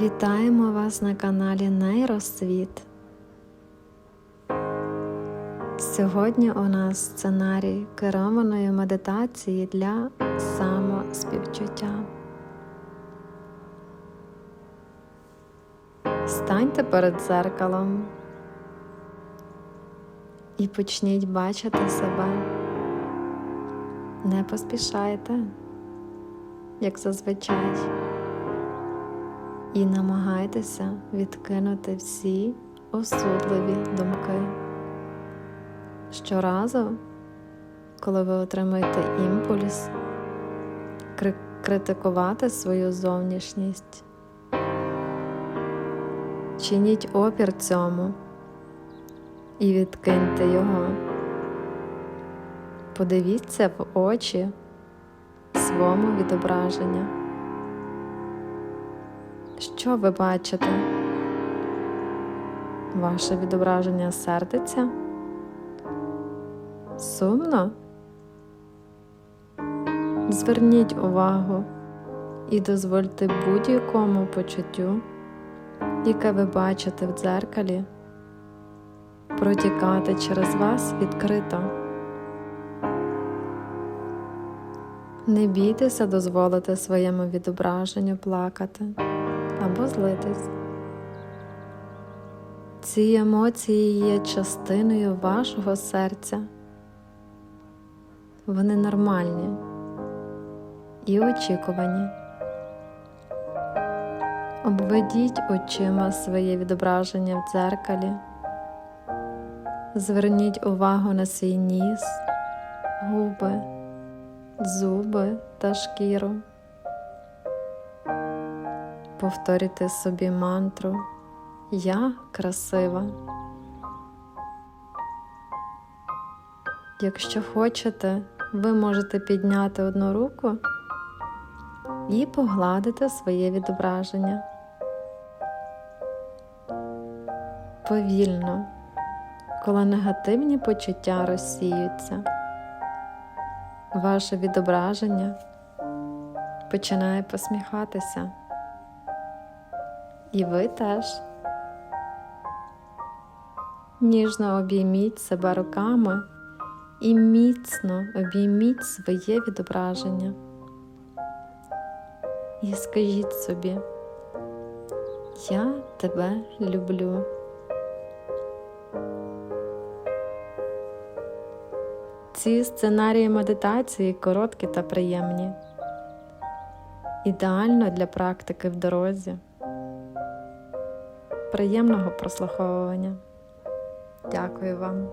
Вітаємо вас на каналі Нейросвіт. Сьогодні у нас сценарій керованої медитації для самоспівчуття. Станьте перед дзеркалом і почніть бачити себе. Не поспішайте, як зазвичай і намагайтеся відкинути всі осудливі думки. Щоразу, коли ви отримаєте імпульс, кри- критикувати свою зовнішність, чиніть опір цьому і відкиньте його. Подивіться в очі свому відображенню. Що ви бачите? Ваше відображення сердиться? Сумно? Зверніть увагу і дозвольте будь-якому почуттю, яке ви бачите в дзеркалі, протікати через вас відкрито. Не бійтеся дозволити своєму відображенню плакати або злитись. Ці емоції є частиною вашого серця. Вони нормальні і очікувані. Обведіть очима своє відображення в дзеркалі. Зверніть увагу на свій ніс, губи, зуби та шкіру. Повторюйте собі мантру Я красива. Якщо хочете, ви можете підняти одну руку і погладити своє відображення. Повільно, коли негативні почуття розсіються, ваше відображення починає посміхатися. І ви теж. Ніжно обійміть себе руками і міцно обійміть своє відображення. І скажіть собі, я тебе люблю. Ці сценарії медитації короткі та приємні. Ідеально для практики в дорозі. Приємного прослуховування. Дякую вам.